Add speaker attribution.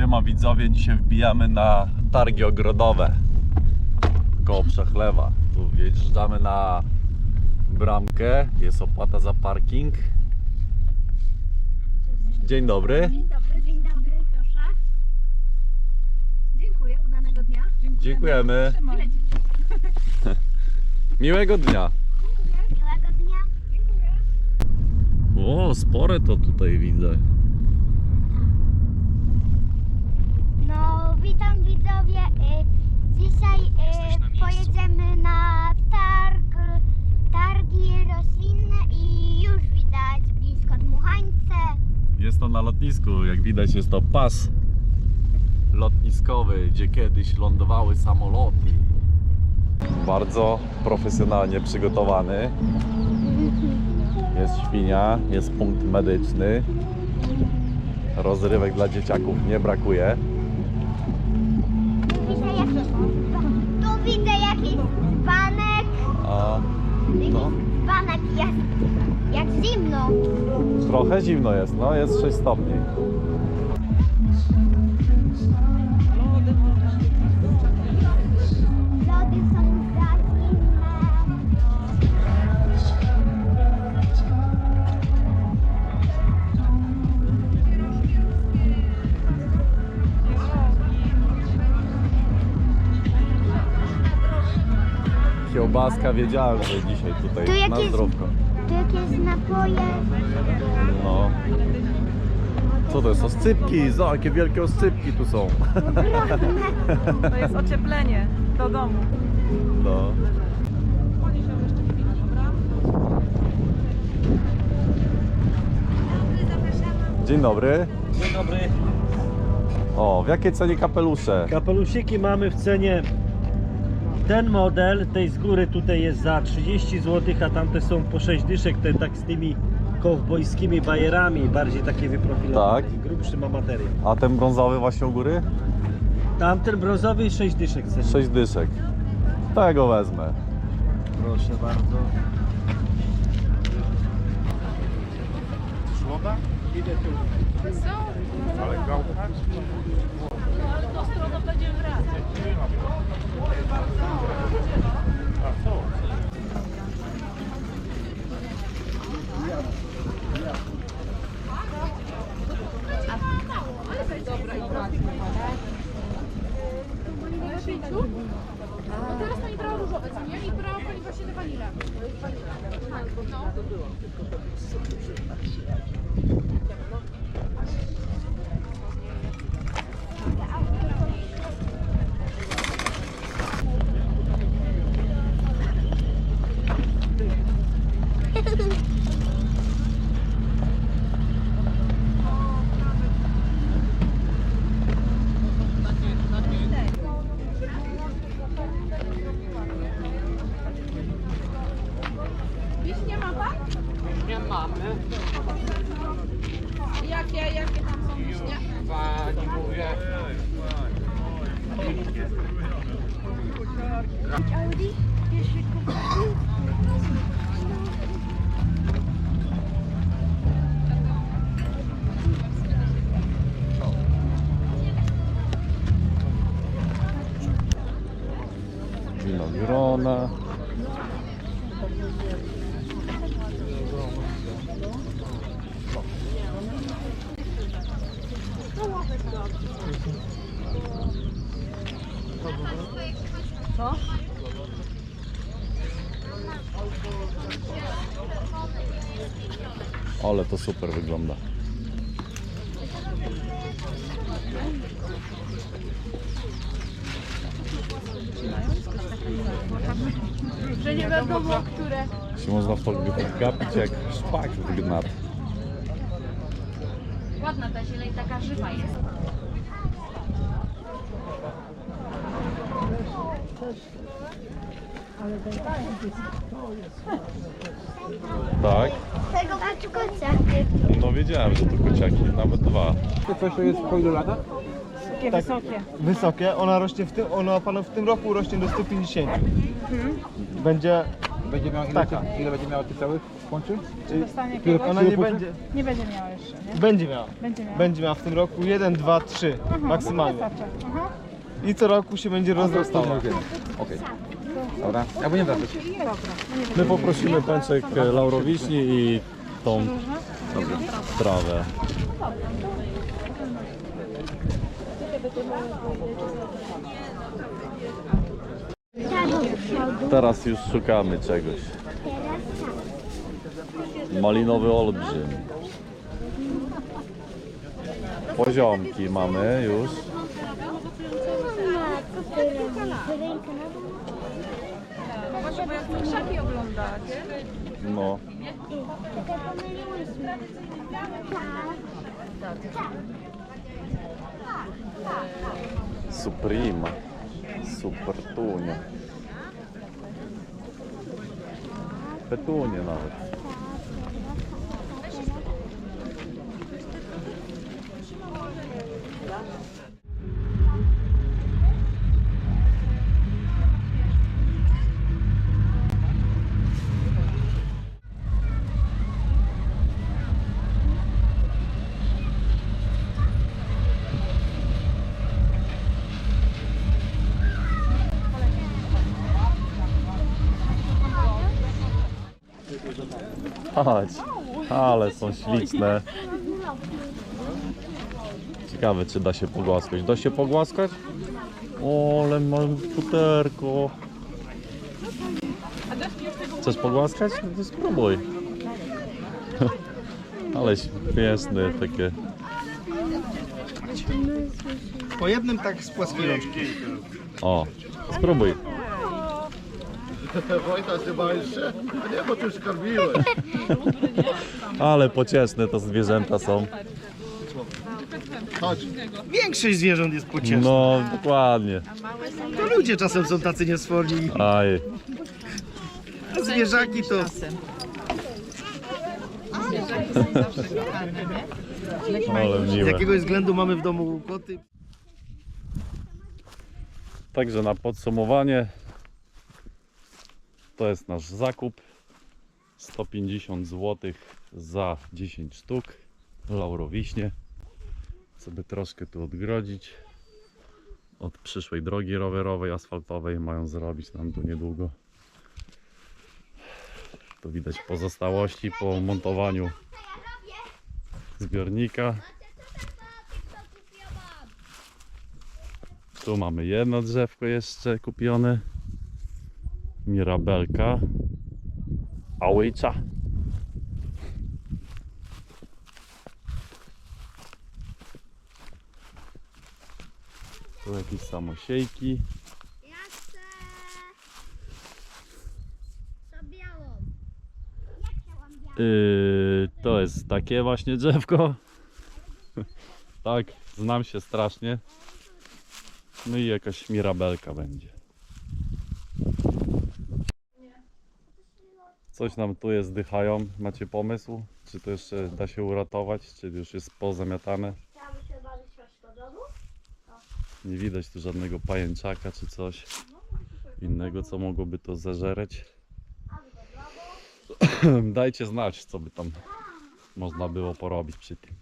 Speaker 1: Siema widzowie, dzisiaj wbijamy na targi ogrodowe koło Przechlewa. Tu wjeżdżamy na bramkę, jest opłata za parking. Dzień dobry.
Speaker 2: Dzień dobry, dzień dobry, proszę. Dziękuję, udanego dnia.
Speaker 1: Dziękujemy. Miłego dnia.
Speaker 2: Miłego dnia. Dziękuję.
Speaker 1: O, spore to tutaj widzę.
Speaker 2: No, witam widzowie. Y, Dzisiaj y, pojedziemy na targ, targi roślinne i już widać blisko dmuchańce.
Speaker 1: Jest to na lotnisku, jak widać jest to pas lotniskowy, gdzie kiedyś lądowały samoloty. Bardzo profesjonalnie przygotowany. Jest świnia, jest punkt medyczny. Rozrywek dla dzieciaków nie brakuje. No.
Speaker 2: jest jak zimno.
Speaker 1: trochę zimno jest, no jest 6 stopni. Kiełbaska wiedziałem, że dzisiaj tutaj
Speaker 2: Tu
Speaker 1: na
Speaker 2: jakieś-
Speaker 1: zdrówko.
Speaker 2: Tu jakieś napoje.
Speaker 1: No. Co to jest? Oscypki! Zo, jakie wielkie oscypki tu są.
Speaker 3: To jest ocieplenie do domu.
Speaker 1: No. Dzień dobry.
Speaker 4: Dzień dobry.
Speaker 1: O, w jakiej cenie kapelusze?
Speaker 4: Kapelusiki mamy w cenie. Ten model tej z góry tutaj jest za 30 zł, a tamte są po 6 dyszek, te tak z tymi kowbojskimi bajerami, bardziej takie wyprofilowane.
Speaker 1: Tak.
Speaker 4: i Grubszy ma materiał.
Speaker 1: A ten brązowy właśnie u góry?
Speaker 4: Tamten brązowy 6 dyszek ceny.
Speaker 1: 6 dyszek. Tego wezmę.
Speaker 4: Proszę bardzo.
Speaker 5: No teraz pani brała różowe, co nie? I brała pani właśnie te wanile. Tak, no. Wiśnie ma pan?
Speaker 6: Nie mamy.
Speaker 5: Jakie, jakie tam są wiśnie?
Speaker 6: Pani mówię.
Speaker 2: Audi.
Speaker 1: Ale to super wygląda.
Speaker 5: Że nie wiadomo, które.
Speaker 1: Się można w to gapić jak szpak w gnat.
Speaker 5: Ładna ta zieleń, taka żywa jest.
Speaker 1: Tak?
Speaker 2: Tego paczkocia.
Speaker 1: No wiedziałem, że to kociaki, nawet dwa.
Speaker 6: Coś to jest po ilu latach?
Speaker 3: Takie wysokie.
Speaker 7: wysokie. Ona rośnie w tym, ona panu w tym roku rośnie do 150. Będzie
Speaker 6: Będzie miał ile, tych, ile będzie miała tych całych łączy?
Speaker 3: Dostanie kogoś?
Speaker 6: ona nie
Speaker 7: będzie.
Speaker 3: Nie będzie miała jeszcze, nie?
Speaker 7: Będzie miała.
Speaker 3: Będzie miała.
Speaker 7: Będzie miała w tym roku 1, 2, 3
Speaker 3: Aha,
Speaker 7: maksymalnie.
Speaker 3: To wystarczy. Aha.
Speaker 7: I co roku się będzie rozrastała.
Speaker 6: Okej. Dobra, albo nie wracać.
Speaker 1: My poprosimy pęczek laurowiśni i tą trawę. Teraz już szukamy czegoś. Malinowy olbrzym. Poziomki mamy już.
Speaker 2: Mama, co ty robisz? Rękę na dół.
Speaker 3: Właśnie, bo jak chcę krzaki oglądać.
Speaker 1: No.
Speaker 2: Czekaj, pomyliłyśmy. Tak. Tak.
Speaker 1: Suprema. Super tunia. Petunie Chodź. Ale są śliczne. Ciekawe czy da się pogłaskać. Da się pogłaskać? O, ale mam futerko. Chcesz pogłaskać? No to spróbuj. Ale śmieszne takie.
Speaker 7: Po jednym tak z płaskiej rączki.
Speaker 1: O, spróbuj. Ale pocieszne to zwierzęta są.
Speaker 7: Większość zwierząt jest pocieszna.
Speaker 1: No, dokładnie.
Speaker 7: To ludzie czasem są tacy niesforni.
Speaker 1: Aj.
Speaker 7: A zwierzaki to...
Speaker 1: Ale
Speaker 7: Z
Speaker 1: miłe.
Speaker 7: jakiegoś względu mamy w domu koty.
Speaker 1: Także na podsumowanie to jest nasz zakup. 150 zł za 10 sztuk. Laurowiśnie sobie troszkę tu odgrodzić od przyszłej drogi rowerowej, asfaltowej. Mają zrobić nam tu niedługo. Tu widać pozostałości po montowaniu zbiornika. Tu mamy jedno drzewko jeszcze kupione. Mirabelka. Ałycza. Tu jakieś samosiejki.
Speaker 2: Ja chcę... Co białą. Ja chciałam białą.
Speaker 1: Yy, to jest takie właśnie drzewko. tak, znam się strasznie. No i jakaś mirabelka będzie. Coś nam tu jest zdychają. Macie pomysł? Czy to jeszcze da się uratować? Czy już jest pozamiatane?
Speaker 2: Chciałabym się bawić do domu.
Speaker 1: Nie widać tu żadnego pajęczaka czy coś innego, co mogłoby to zażereć. Dajcie znać, co by tam można było porobić przy tym.